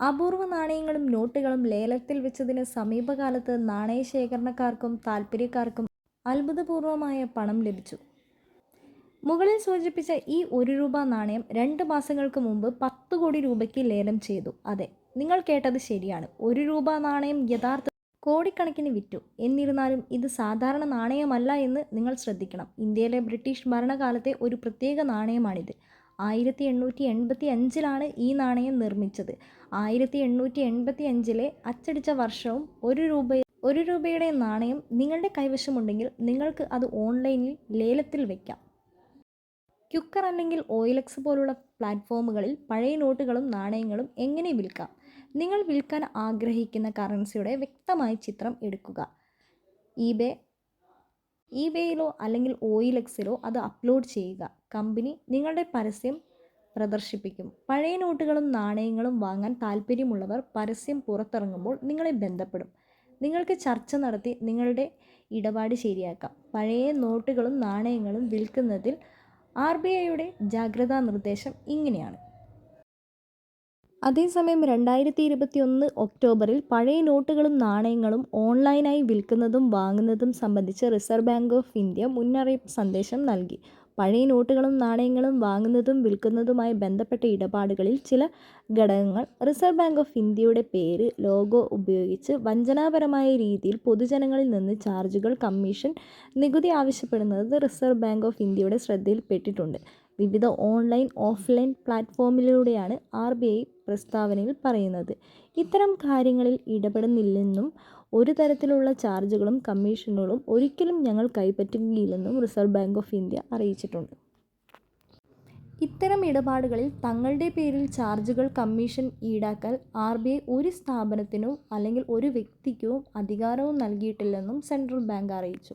അപൂർവ നാണയങ്ങളും നോട്ടുകളും ലേലത്തിൽ വെച്ചതിന് സമീപകാലത്ത് നാണയശേഖരണക്കാർക്കും താൽപ്പര്യക്കാർക്കും അത്ഭുതപൂർവമായ പണം ലഭിച്ചു. മുകളിൽ സൂചിപ്പിച്ച ഈ ഒരു രൂപ നാണയം രണ്ട് മാസങ്ങൾക്ക് മുമ്പ് പത്ത് കോടി രൂപയ്ക്ക് ലേലം ചെയ്തു. അതെ, നിങ്ങൾ കേട്ടത് ശരിയാണ്. ഒരു രൂപ നാണയം യഥാർത്ഥ കോടിക്കണക്കിന് വിറ്റു. എന്നിരുന്നാലും ഇത് സാധാരണ നാണയമല്ല എന്ന് നിങ്ങൾ ശ്രദ്ധിക്കണം. ഇന്ത്യയിലെ ബ്രിട്ടീഷ് ഭരണകാലത്തെ ഒരു പ്രത്യേക നാണയമാണിത്. ആയിരത്തി എണ്ണൂറ്റി എൺപത്തി അഞ്ചിലാണ് ഈ നാണയം നിർമ്മിച്ചത്. ആയിരത്തി എണ്ണൂറ്റി എൺപത്തി അഞ്ചിലെ അച്ചടിച്ച വർഷവും ഒരു രൂപ ഒരു രൂപയുടെ നാണയം നിങ്ങളുടെ കൈവശമുണ്ടെങ്കിൽ നിങ്ങൾക്ക് അത് ഓൺലൈനിൽ ലേലത്തിൽ വയ്ക്കാം ക്യുക്കർ അല്ലെങ്കിൽ ഓയിലക്സ് പോലുള്ള പ്ലാറ്റ്ഫോമുകളിൽ പഴയ നോട്ടുകളും നാണയങ്ങളും എങ്ങനെ വിൽക്കാം. നിങ്ങൾ വിൽക്കാൻ ആഗ്രഹിക്കുന്ന കറൻസിയുടെ വ്യക്തമായ ചിത്രം എടുക്കുക. ഈബേയിലോ അല്ലെങ്കിൽ ഓയിലെക്സിലോ അത് അപ്ലോഡ് ചെയ്യുക. കമ്പനി നിങ്ങളുടെ പരസ്യം പ്രദർശിപ്പിക്കും. പഴയ നോട്ടുകളും നാണയങ്ങളും വാങ്ങാൻ താല്പര്യമുള്ളവർ പരസ്യം പുറത്തിറങ്ങുമ്പോൾ നിങ്ങളെ ബന്ധപ്പെടും. നിങ്ങൾക്ക് ചർച്ച നടത്തി നിങ്ങളുടെ ഇടപാട് ശരിയാക്കാം. പഴയ നോട്ടുകളും നാണയങ്ങളും വിൽക്കുന്നതിൽ ആർ ബി ഐയുടെ ജാഗ്രതാ നിർദ്ദേശം ഇങ്ങനെയാണ്. അതേസമയം രണ്ടായിരത്തി ഇരുപത്തി ഒന്ന് ഒക്ടോബറിൽ പഴയ നോട്ടുകളും നാണയങ്ങളും ഓൺലൈനായി വിൽക്കുന്നതും വാങ്ങുന്നതും സംബന്ധിച്ച് റിസർവ് ബാങ്ക് ഓഫ് ഇന്ത്യ മുന്നറിയിപ്പ് സന്ദേശം നൽകി. പഴയ നോട്ടുകളും നാണയങ്ങളും വാങ്ങുന്നതും വിൽക്കുന്നതുമായി ബന്ധപ്പെട്ട ഇടപാടുകളിൽ ചില ഘടകങ്ങൾ റിസർവ് ബാങ്ക് ഓഫ് ഇന്ത്യയുടെ പേര്, ലോഗോ ഉപയോഗിച്ച് വഞ്ചനാപരമായ രീതിയിൽ പൊതുജനങ്ങളിൽ നിന്ന് ചാർജുകൾ, കമ്മീഷൻ, നികുതി ആവശ്യപ്പെടുന്നത് റിസർവ് ബാങ്ക് ഓഫ് ഇന്ത്യയുടെ ശ്രദ്ധയിൽപ്പെട്ടിട്ടുണ്ട്. വിവിധ ഓൺലൈൻ, ഓഫ്ലൈൻ പ്ലാറ്റ്ഫോമിലൂടെയാണ് ആർ ബി ഐ പ്രസ്താവനയിൽ പറയുന്നത്. ഇത്തരം കാര്യങ്ങളിൽ ഇടപെടുന്നില്ലെന്നും ഒരു തരത്തിലുള്ള ചാർജുകളും കമ്മീഷനുകളും ഒരിക്കലും ഞങ്ങൾ കൈപ്പറ്റുകയില്ലെന്നും റിസർവ് ബാങ്ക് ഓഫ് ഇന്ത്യ അറിയിച്ചിട്ടുണ്ട്. ഇത്തരം ഇടപാടുകളിൽ തങ്ങളുടെ പേരിൽ ചാർജുകൾ, കമ്മീഷൻ ഈടാക്കാൻ ആർ ബി ഐ ഒരു സ്ഥാപനത്തിനോ അല്ലെങ്കിൽ ഒരു വ്യക്തിക്കോ അധികാരവും നൽകിയിട്ടില്ലെന്നും സെൻട്രൽ ബാങ്ക് അറിയിച്ചു.